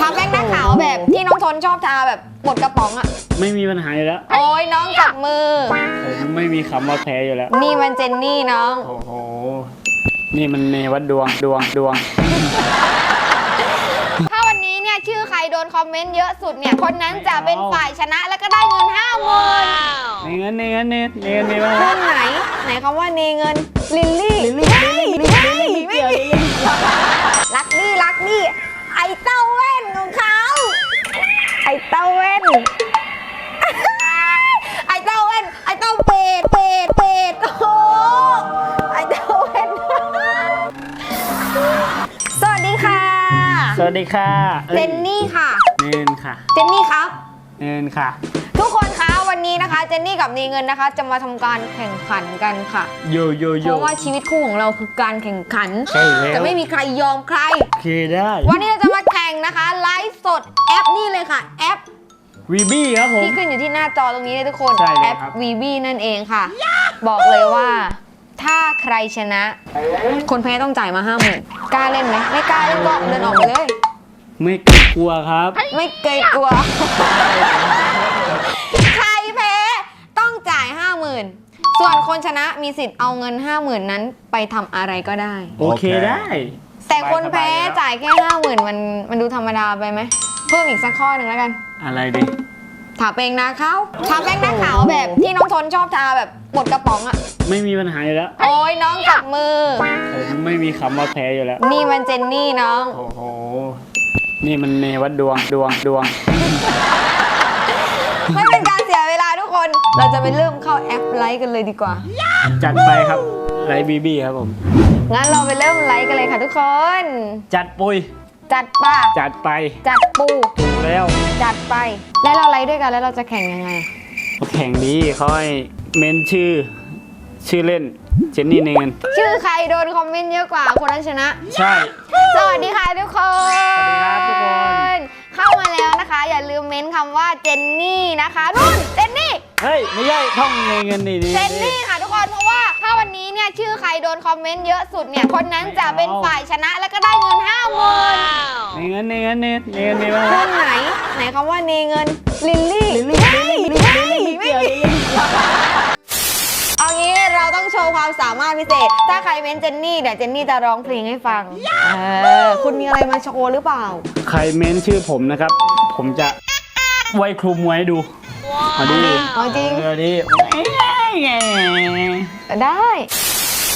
ทาแป้งหน้าขาวแบบที่น้องทนชอบทาแบบหมดกระป๋องอะไม่มีปัญหาอยู่แล้ว โอ้ยน้องจับมือ ผมไม่มีคำว่าแพ้อยู่แล้ว นี่มันเจนนี่น้อง โอ้โห นี่มันเนวัดดวงดวงดวง ถ้าวันนี้เนี่ยชื่อใครโดนคอมเมนต์เยอะสุดเนี่ยคนนั้นจะเป็นฝ่ายชนะแล้วก็ได้เงินห้าหมื่นในเงินในเงินในในเงินในบ้างเงินไหน ไหนคำว่าเนเงินลิลลี่ลิลลี่ สวัสดีค่ะเจนนี่ค่ะเงินค่ะ เจนนี่ครับเงินค่ะ ทุกคนคะวันนี้นะคะ เจนนี่กับนีเงินนะคะ จะมาทำการแข่งขันกันค่ะ โยโยเพโยราะว่าชีวิตคู่ของเราคือการแข่งขัน ใช่แล้ว จะไม่มีใครยอมใคร โอเคได้วันนี้เราจะมาแข่งนะคะไลฟ์สดแอปนี่เลยค่ะ แอปวีบี้ครับผม ที่ขึ้นอยู่ที่หน้าจอตรงนี้เลยทุกคนใช่เลยแอปครับ VB นั่นเองค่ะ บอกเลยว่า ถ้าใครชนะ คนแพ้ต้องจ่ายมาห้าหมื่นกล้าเล่นไหมไม่กล้าเล่นก็เดินออกไปเลย ไม่กลัวครับ ไม่เกรงกลัว ใครแพ้ต้องจ่ายห้าหมื่นส่วนคนชนะมีสิทธิ์เอาเงินห้าหมื่นนั้นไปทำอะไรก็ได้ โอเคได้ แต่คนแพ้สบายๆแล้วจ่ายแค่ห้าหมื่นมันมันดูธรรมดาไปไหมเพิ่มอีกสักข้อหนึ่งแล้วกันอะไรดิ ถาแป้งหน้าขาวทาแป้งหน้าขาวแบบที่น้องทนชอบทาแบบหมดกระป๋องอะไม่มีปัญหาอยู่แล้ว โอ้ยน้องจับมือ ผมไม่มีคำว่าแพ้อยู่แล้ว นี่มันเจนนี่น้อง โอ้โห นี่มันเนวัดดวงดวงดวง ไม่เป็นการเสียเวลาทุกคน เราจะไปเริ่มเข้าแอปไลค์กันเลยดีกว่า จัดไปครับไรบีบี้ครับผม งั้นเราไปเริ่มไลค์กันเลยค่ะทุกคน จัดปุย จัดป่ะ จัดไปจัดปูแล้วจัดไป แล้วเราไลค์ด้วยกันแล้วเราจะแข่งยังไง แข่งดีเขาให้เมนชื่อ ชื่อเล่น เจนนี่เนนชื่อใครโดนคอมเมนต์เยอะกว่าคนนั้นชนะ ใช่ สวัสดีค่ะทุกคน สวัสดีครับทุกคน เข้ามาแล้วนะคะ อย่าลืมเม้นคำว่าเจนนี่นะคะนุ่นเจนนี่เฮ้ย ไม่ใช่ท่องเนเงินนี่นี่เจนนี่ค่ะทุกคนเพราะว่าถ้าวันนี้เนี่ยชื่อใครโดนคอมเมนต์เยอะสุดเนี่ยคนนั้นจะเป็นฝ่ายชนะแล้วก็ได้เงินห้าหมื่นเนเงินเนเงินเนเนเงินในบ้างเงินไหนไหนคำว่าเนเงินลิลลี่ลิลลี่ เราต้องโชว์ความสามารถพิเศษ ถ้าใครเม้นเจนนี่เดี๋ยวเจนนี่จะร้องเพลงให้ฟังเออคุณมีอะไรมาโชว์หรือเปล่า ใครเมนชื่อผมนะครับ ผมจะไว้คลุมไว้ดูเอาดิเอาจริง เอาดิ ได้โ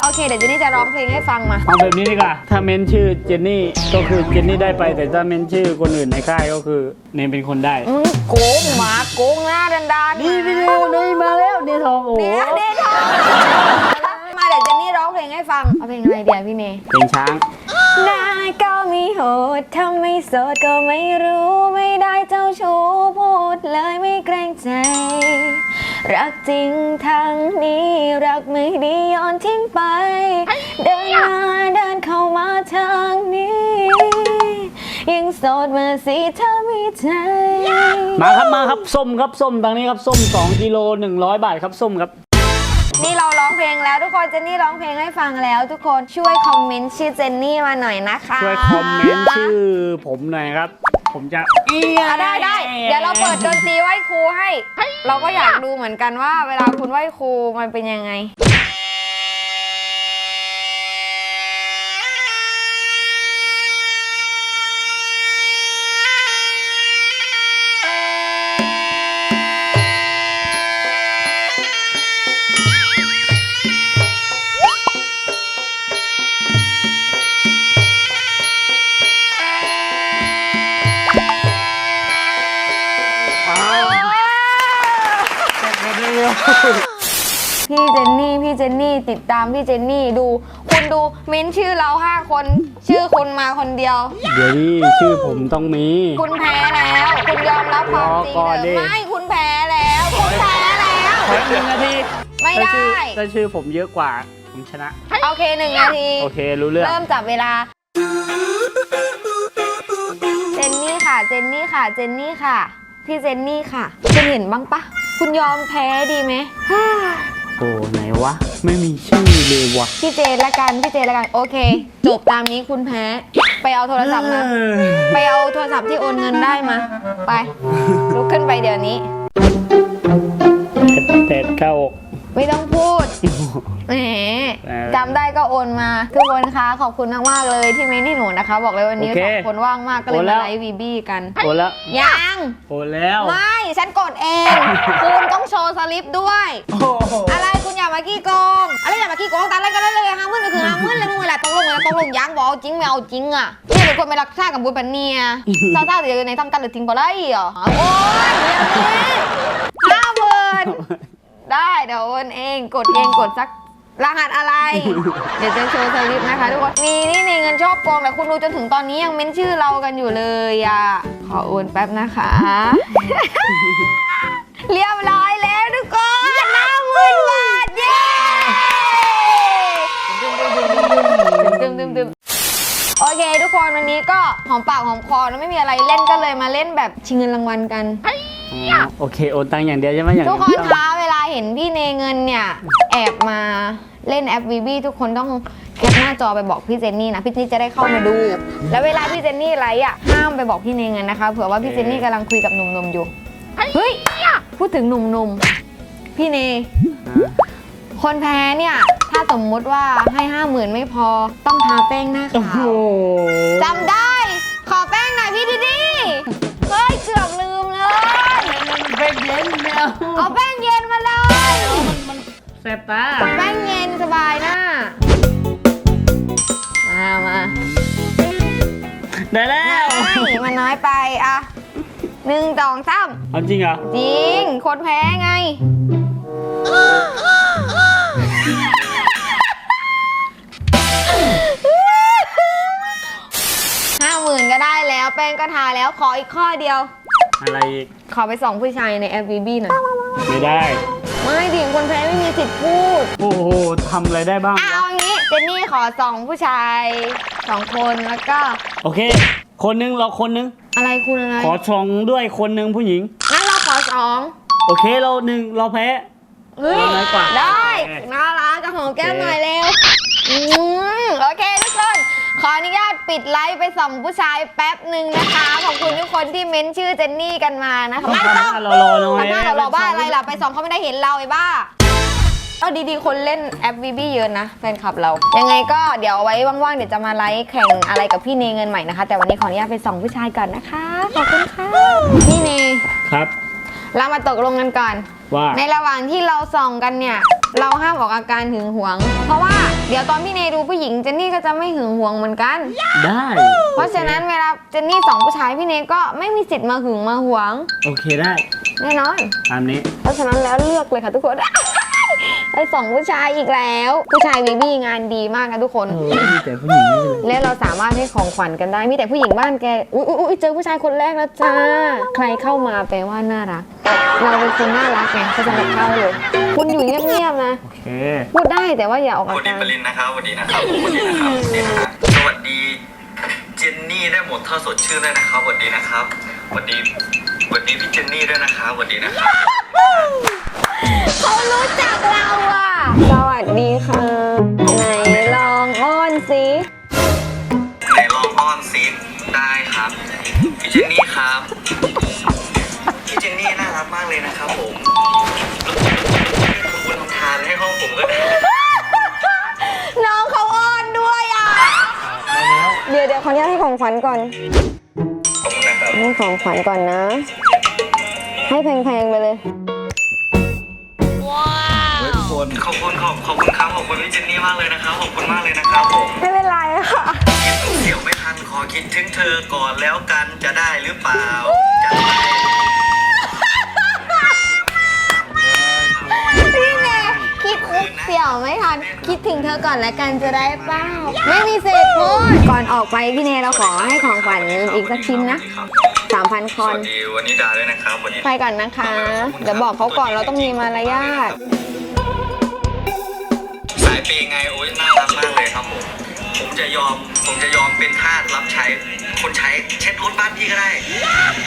อเคเดี๋ยวเจนนี่จะร้องเพลงให้ฟังมาเอาแบบนี้ดีกว่า ถ้าเมนชื่อเจนนี่ก็คือเจนนี่ได้ไป แต่ถ้าเมนชื่อคนอื่นในค่ายก็คือเนมเป็นคนได้ อืมโกงหมาโกงหน้าดันดานนี่ไปดูนี่มาแล้วเนทองโอ้โหเดี๋ยวเดี๋ยวทองมาเดี๋ยวเจนนี่ร้องเพลงให้ฟังเอาเพลงอะไรเดี๋ยวพี่เนยเพลงช้างนายก็มีโหดทำไม่โสดก็ไม่รู้ ไม่ได้เจ้าชู้พูดเลยไม่เกรงใจ รักจริงทางนี้รักไม่ดีโย้อนทิ้งไป เดินมาเดินเข้ามาทางนี้ ยังโสดมาสิถ้ามีใจ มาครับมาครับส้มครับส้มทางนี้ครับส้ม2กิโล100 บาทครับส้มครับ นี่เราร้องเพลงแล้วทุกคนเจนนี่ร้องเพลงให้ฟังแล้วทุกคนช่วยคอมเมนต์ชื่อเจนนี่มาหน่อยนะคะ ช่วยคอมเมนต์ชื่อผมหน่อยครับ ผมจะเอียอะได้ได้เดี๋ยวเราเปิดดนตรีไหว้ครูให้ เราก็อยากดูเหมือนกันว่า เวลาคุณไหว้ครูมันเป็นยังไง พี่เจนนี่ พี่เจนนี่ ติดตามพี่เจนนี่ดู คุณดูเม้นชื่อเราห้าคน ชื่อคุณมาคนเดียว เดี๋ยวดิชื่อผมต้องมี คุณแพ้แล้ว คุณยอมรับความจริงรอก่อนเลดิยไม่ คุณแพ้แล้ว คุณแพ้แล้ว ขอหนึ่งนาทีไม่ได้ ถ้าชื่อถ้าชื่อผมเยอะกว่า ผมชนะ โอเคหนึ่งนาที โอเครู้เรื่อง เริ่มจับเวลา เจนนี่ค่ะ เจนนี่ค่ะ เจนนี่ค่ะ พี่เจนนี่ค่ะ คุณเห็นบ้างปะ คุณยอมแพ้ดีไหม โอ้ไหนวะ ไม่มีชื่อเลยวะพี่เจนละกันพี่เจนละกันโอเค จบตามนี้คุณแพ้ ไปเอาโทรศัพท์มาเออไปเอาโทรศัพท์ที่โอนเงินได้มา ไป ลุกขึ้นไปเดี๋ยวนี้เตะเข้าอกไม่ต้องพูด แหมเออจำได้ก็โอนมา ทุกคนคะขอบคุณมากๆเลยที่เม้นให้หนูนะคะ บอกเลยวันนี้โอเคสองคนว่างมากก็เลยโอนแล้มาว ไลฟ์วีบี้กัน โอนแล้วยังโอนแล้วไม่ฉันกดเอง คุณต้องโชว์สลิปด้วย โอ้โหอะไรคุณอย่ามาขี้โกงอะไรอย่ามาขี้โกงตามอะไรกันเลยเลยห้าหมื่นก็คือห้าหมื่นเลยมึงเวลาตกลงเวลาตกลงยังบอกเอาจริงไม่เอาจริงอะเนี่ยเดี๋ยวคนไปรักษากับบุญเป็นเนี่ยเศร้าๆเดี๋ยวในทำกันหรือทิ้งบ่ได้เหรอโอ้ยอย่างนี้ห้าหมื่น ได้เดี๋ยวโอนเองกดเองกดสักรหัสอะไร เดี๋ยวจะโชว์สลิปนะคะทุกคน มีนี่ในเงินชอบโกงแต่คุณดูจนถึงตอนนี้ยังเม้นชื่อเรากันอยู่เลยอะ ขอโอนแป๊บนะคะ เรียบร้อยแล้วทุกคนห้าหมื่นบาทเย้ดึมดึมดึมโอเค ทุกคนวันนี้ก็หอมปากหอมคอแล้วไม่มีอะไรเล่นก็เลยมาเล่นแบบชิงเงินรางวัลกันอ๋อโอเค โอนตังค์อย่างเดียวใช่ไหมอย่างทุกคนอื่ไม่ต้องคะเวลา เห็นพี่เนเงินเนี่ย แอบมาเล่นแอปวีบีทุกคนต้องแคปหน้าจอไปบอกพี่เจนนี่นะ พี่เจนนี่จะได้เข้ามาดู แล้วเวลาพี่เจนนี่ไลฟ์อะห้ามไปบอกพี่เนเงินนะคะเผื่อว่าพี่เจนนี่กำลังคุยกับหนุ่มๆอยู่เฮ้ยพูดถึงหนุ่มๆพี่เน คนแพ้เนี่ย ถ้าสมมุติว่าให้ห้าหมื่นไม่พอต้องทาแป้งหน้าโอ้ขาโหวจำได้ ขอแป้งหน่อยพี่ดีดีเฮ้ยเกือบลืมเลยเป็นเย็นไม่เอาเอาแป้งเย็นมาเลยมัน แสบตาแป้งเย็นสบายนะมามาได้แล้วไม่มันน้อยไปอะหนึ่งสองสามเอาจริงเหรอจริง คนแพ้ไง ห้าหมื่นก็ได้แล้ว แป้งก็ทาแล้วขออีกข้อเดียว อะไรอีก ขอไปส่องผู้ชายในแอปบีบีหน่อย ไม่ได้ ไม่ดิคนแพ้ไม่มีสิทธิ์พูดโอ้โหทำอะไรได้บ้างอะเอาอย่างนี้เจนนี่ขอส่องผู้ชายสองคนแล้วก็ โอเค คนหนึงเราคนหนึง อะไรคุณอะไรขอชองด้วยคนหนึงผู้หญิง งั้นเราขอสองโอเคเราหนึ่งเราแพ้ เฮ้ยน้อยกว่าได้โอเคน่ารักจะหอมแก้มโอเคหน่อยเร็วอืมโอเคทุกคนขออนุญาต ปิดไลฟ์ไปส่องผู้ชายแป๊บหนึ่งนะคะ ขอบคุณทุกคนที่เม้นชื่อเจนนี่กันมานะคะไม่ต้องทำหน้ารอๆหน่อยทำหน้าเราบ้าอะไรล่ะไปส่องเขาไม่ได้เห็นเราไอ้บ้าเอาดีๆ คนเล่นแอปวีบีเยอะนะแฟนคลับเรา ยังไงก็เดี๋ยวเอาไว้ว่างๆ เดี๋ยวจะมาไลฟ์แข่งอะไรกับพี่เนเงินใหม่นะคะ แต่วันนี้ขออนุญาตไปส่องผู้ชายก่อนนะคะ ขอบคุณค่ะพี่เนครับ เรามาตกลงกันก่อน ว่า ในระหว่างที่เราส่องกันเนี่ย เราห้ามออกอาการหึงหวง เพราะว่า เดี๋ยวตอนพี่เนดูผู้หญิงเจนนี่ก็จะไม่หึงหวงเหมือนกัน ได้ เพราะฉะนั้นเวลาเจนนี่ส่องผู้ชายพี่เนก็ไม่มีสิทธิ์มาหึงมาหวงโอเคได้แน่นอน ตามนี้ เพราะฉะนั้นแล้วเลือกเลยค่ะทุกคน ได้ส่องผู้ชายอีกแล้ว ผู้ชายวีบี้งานดีมากนะทุกคน เออมีแต่ผู้หญิงไม่เป็นไรและเราสามารถให้ของขวัญกันได้ มีแต่ผู้หญิงบ้านแก อุ๊ยอุ๊ยอุ๊ยเจอผู้ชายคนแรกแล้วจ้า ใครเข้ามาแปลว่าน่ารัก เราเป็นคนน่ารักไงก็จะมาเข้าเลย คุณอยู่เงียบๆนะ โอเคพูดได้แต่ว่าอย่าออกสอาวัสดีการ ปรินนะครับสวัสดีนะครับสวัสดีนะครับสวัสดีนะครับสวัสดีเจนนี่ได้หมดท่าสดชื่นด้วยนะครับสวัสดีนะครับสวัสดีสวัสดีพี่เจนนี่ด้วยนะครับสวัสดีนะครับ เขารู้จักเราอะ สวัสดีค่ะ ไหนลองอ้อนสิในลองอ้อนซีดได้ครับพี่เจนนี่ครับพี่เจนนี่น่ารักมากเลยนะครับผมคุณทำทานให้ห้องผมก็ได้น้องเขาอ้อนด้วยอะ เดี๋ยวเดี๋ยวขออนุญาตให้ของขวัญก่อนขอบคุณนะครับให้ของขวัญก่อนนะ ให้แพงๆไปเลย ขอบคุณขอบขอบคุณครับขอบคุณพี่เจนนี่มากเลยนะครับขอบคุณมากเลยนะครับผมไม่เป็นไรค่ะเสียวไม่ทันขอคิดถึงเธอก่อนแล้วกันจะได้หรือเปล่าจะไปพี่เนคิดอุกเสี่ยวไม่ทันคิดถึงเธอก่อนแล้วกันจะได้เปล่าไม่มีเศษพูดก่อนออกไปพี่เนเราขอให้ของขวัญอีกสักชิ้นนะ3,000คสอนวัสดีวันนี้ดาด้วยนะครับวันนี้ไปก่อนนะคะ เดี๋ยวบอกเขาก่อนเราต้องมีมารยาท สายเปย์ไงโอ้ยน่ารักมากเลยครับผมผมจะยอมผมจะยอมเป็นทาสรับใช้ คนใช้เช็ดรถบ้านพี่ก็ได้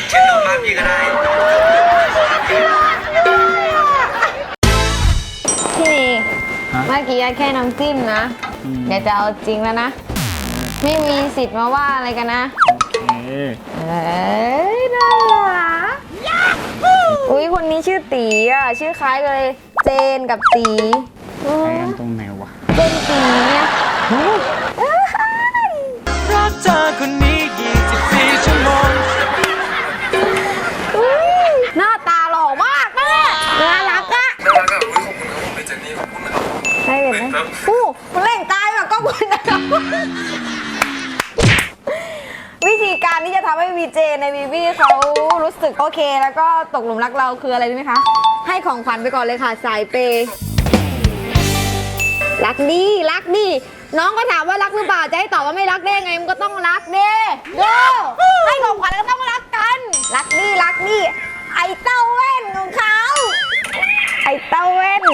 เช็ดรถบ้านพี่ก็ได้ พี่เนฮะ เมื่อกี้แค่น้ำจิ้มนะอืมเดี๋ยวจะเอาจริงแล้วนะ ไม่มีสิทธิ์มาว่าอะไรกันนะ โอเคเอ้ยน่ารักอุ้ยคนนี้ชื่อตีอะ ชื่อคล้ายกันเลย เจนกับตี อืแทมนตรงไหนวะเจนตีเนี่ยรักเธอคนนี้24ชั่วโมงอุ๊ยหน้าตาหล่อมากแม่น่ารักอะน่ารักอะอุ้ยขอบคุณครับผมเป็นเจนนี่ขอบคุณนะครับได้เลยไหมอู้มันเล่งตายแบบก็บุญนะครับ วิธีการที่จะทำให้วีเจในวีวีเขารู้สึกโอเค แล้วก็ตกหลุมรักเราคืออะไรรู้ไหมคะ ให้ของขวัญไปก่อนเลยค่ะสายเปย์ รักดีรักดีน้องก็ถามว่ารักหรือเปล่าจะให้ตอบว่าไม่รักได้ไงมันก็ต้องรักเด้ด้อให้ของขวัญก็ต้องรักกัน รักดีรักดีไอเต้าแว่นของเขาไอเต้าแว่น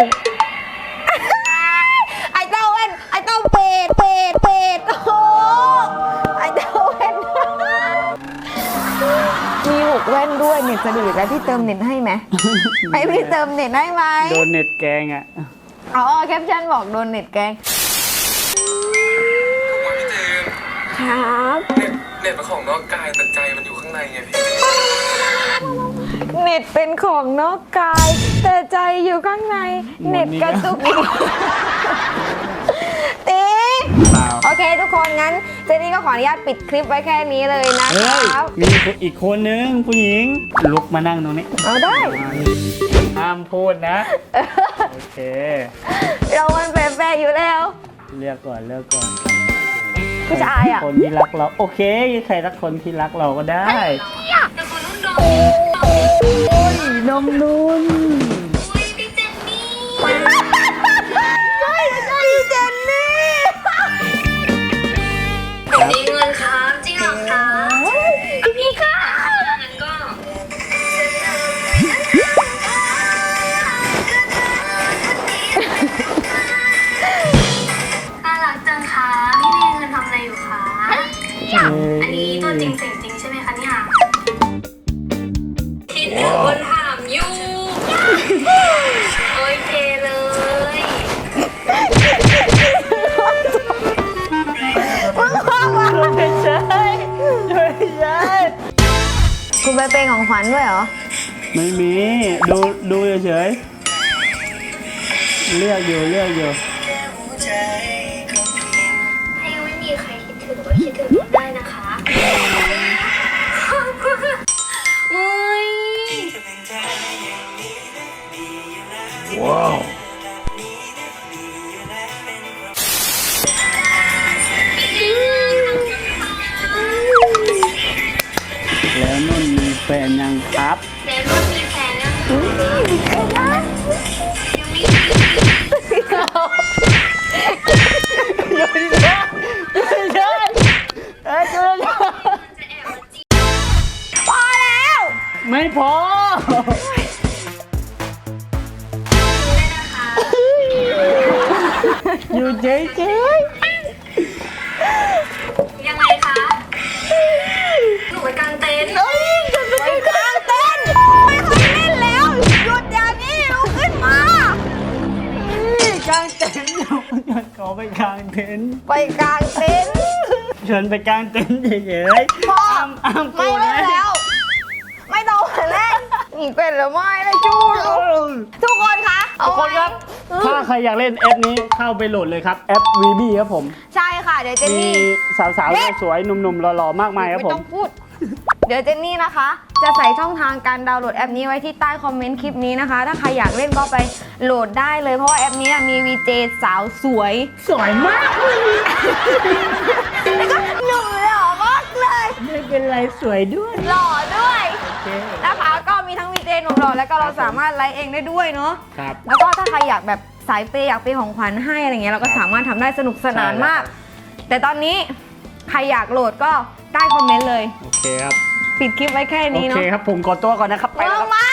ไอเต้าแว่นไอเต้าเป็ดเป็ดเป็ดโอ้ไอเต้าแว่นมีหกแว่นด้วยเน็ตสะดุดแล้วพี่เติมเน็ตให้ไหมให้พี่เติมเน็ตให้ไหมโดนเน็ตแกงอะ อ๋อแคปชั่นบอกโดนเน็ตแกล้งวันพี่เจมส์ครับเน็ตเน็ตเป็นของนอกกายแต่ใจมันอยู่ข้างในไงพี่เน็ตเป็นของนอกกาย แต่ใจอยู่ข้างในเน็ตกระตุกอีกตีเปล่าโอเคทุกคนงั้นเจนนี่ก็ขออนุญาตปิดคลิปไว้แค่นี้เลยนะเฮ้คยรับมีอีกคนนึงผู้หญิงลุกมานั่งตรงนี้เอาได้ ห้ามพูดนะโอ เค เรามันแปลกๆอยู่แล้ว เลือกก่อนเลือกก่อนผู้ชายอะ คนที่รักเราโอเค ใครรักคนที่รักเราก็ได้นมนุ่น คุณไปเป็นของขวัญด้วยเหรอ ไม่มี ดูดูเฉยๆเลือกอยู่เลือกอยู่ ไม่พอได้นะคะอยู่เฉยยังไงคะหนูไปกางเต็นท์เฮ้ยจะไปกลางเต้นท์ไม่ค่อยเล่นแล้ว หยุดอย่างนี้ลุกขึ้นมา ๆกลางเต็นท์อยู่ขอไปกลางเต็นท์ไปกลางเต็นท์เชิญไปกลางเต็นท์เฉยๆพ่ออ้ามอ้ามไม่กูเล่นนะแล้ว เป็นหรือไม่นะจูทุกคนคะทุกคนครับ เอาไว้ถ้าใครอยากเล่นแอปนี้เข้าไปโหลดเลยครับแอป VB ครับผม ใช่ค่ะ เดี๋ยวเจนมีนี่ สาวๆสวยๆหนุ่มๆหล่อๆมากมายครับไม่ผต้ม องพูด เดี๋ยวเจนนี่นะคะ จะใส่ช่องทางการดาวน์โหลดแอปนี้ไว้ที่ใต้คอมเมนต์คลิปนี้นะคะ ถ้าใครอยากเล่นก็ไปโหลดได้เลย เพราะว่าแอปนี้มี VJ สาวสวย สวยมากแล้วก็หนุ่มหล่อมากเลย ไม่เป็นไรสวยด้วย หล่อด้วยโอเคนะคะ มีทั้ง VJ หนุ่มหล่อแล้วก็เราสามารถไลฟ์เองได้ด้วยเนาะครับ แล้วก็ถ้าใครอยากแบบสายเปย์อยากเปย์ของขวัญให้อะไรเงี้ยเราก็สามารถทำได้สนุกสนานมาก แต่ตอนนี้ใครอยากโหลดก็ใต้คอมเมนต์เลย โอเคครับ ปิดคลิปไว้แค่โอนี้เคเนาะครับ ผมขอตัวก่อนนะครับ ไปเอแล้วอครับไม่